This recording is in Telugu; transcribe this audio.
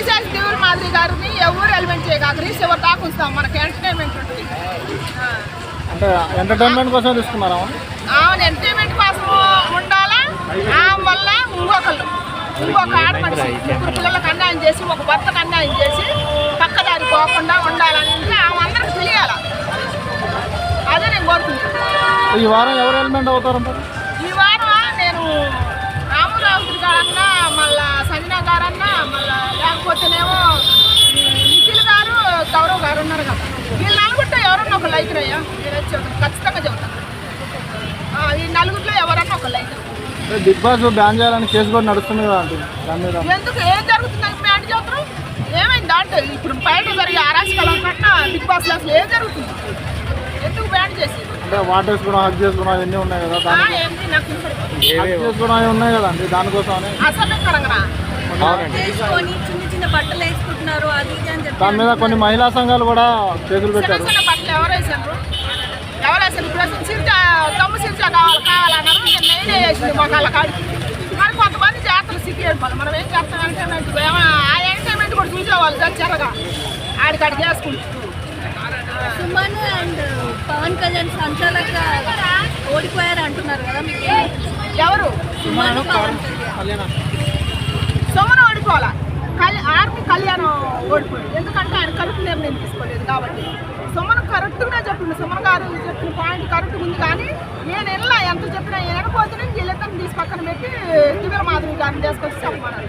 వైశాఖ దేవుల మాదిరి గారిని ఎవరు ఎలిమెంట్ చేయగలరు చివరి దాకా ఉంచుతాం. మనకి ఎంటర్టైన్మెంట్ ఉంటుంది. ఆ. అంటే ఎంటర్టైన్మెంట్ కోసం తీసుకున్నారా ఆమె ఎంటర్టైన్మెంట్ కోసం ఉండాలా? ఆమె వల్ల ఇంకొకళ్ళు ఇంకొక ఆడ మనిషి ముగ్గురు పిల్లలకు అన్యాయం చేసి ఒక భర్తకు అన్యాయం చేసి పక్కదారి పోకుండా ఉండాలని అంటే ఆమె అందరికి తెలియాల? అదే నేను కోరుకుంటున్నాను ఈ వారం ఎవరు ఎలిమెంట్ అవుతారంటారు? ఒక లైక్ అయ్యా. నేను వచ్చి చెబుతాను. ఖచ్చితంగా చెబుతాను ఆ, ఈ నలుగురిలో ఎవరన్నా ఒక లైక్ బిగ్ బాస్ బ్యాన్ చేయాలని కేసు కూడా నడుస్తుంది ఎందుకు? ఏం జరుగుతుందని బ్యాండ్ చెబుతారు ఏమైంది అంటే ఇప్పుడు బయట జరిగే అరాచకాలం కన్నా బిగ్ బాస్లో అసలు ఏం జరుగుతుంది? ఎందుకు బ్యాండ్ చేసి అంటే వాటర్ వేసుకోవడం హక్ చేసుకోవడం అవన్నీ ఉన్నాయి కదా. హక్ ఉన్నాయి కదండి దానికోసం అని చిన్న బట్టలు వేసుకుంటున్నారు అది ఇది అని చెప్పి దాని మీద కొన్ని మహిళా సంఘాలు కూడా చిన్న పెట్టారు. చిన్న బట్టలు ఎవరు వేసారు ఎవరు వేసారు ఇప్పుడు అసలు దమ్ము సిరిచ కావాలి కావాలన్నారు. నేను నేనే వేసింది మొక్కల కాడికి. మరి కొంతమంది జాతరలు సిటీ వెళ్ళిపోవాలి మనం ఏం చేస్తాం? ఎంటర్టైన్మెంట్ ఏమో ఆ ఎంటర్టైన్మెంట్ కూడా చూసేవాళ్ళు చచ్చారుగా. ఆడికాడికి వేసుకుంటారు సుమన్ అండ్ పవన్ కళ్యాణ్ సంచాలక ఓడిపోయారు అంటున్నారు కదా మీకు. ఎవరు? సుమన్ పవన్ కళ్యాణ్ సోమన ఓడిపోవాలా కళ్యాణ్ ఆర్మీ ఓడిపోయాడు ఎందుకంటే ఆయన కరెక్ట్ నిర్ణయం తీసుకోలేదు కాబట్టి. సుమన్ కరెక్ట్గా చెప్పిండు. సుమన్ గారు చెప్పిన పాయింట్ కరెక్ట్ ఉంది కానీ నేను వెళ్ళా. ఎంత చెప్పినా వినకపోతే వీళ్ళిద్దరిని తీసి పక్కన పెట్టి తిరుమల మాధవి గారిని తీసుకొచ్చి చెప్పమన్నారు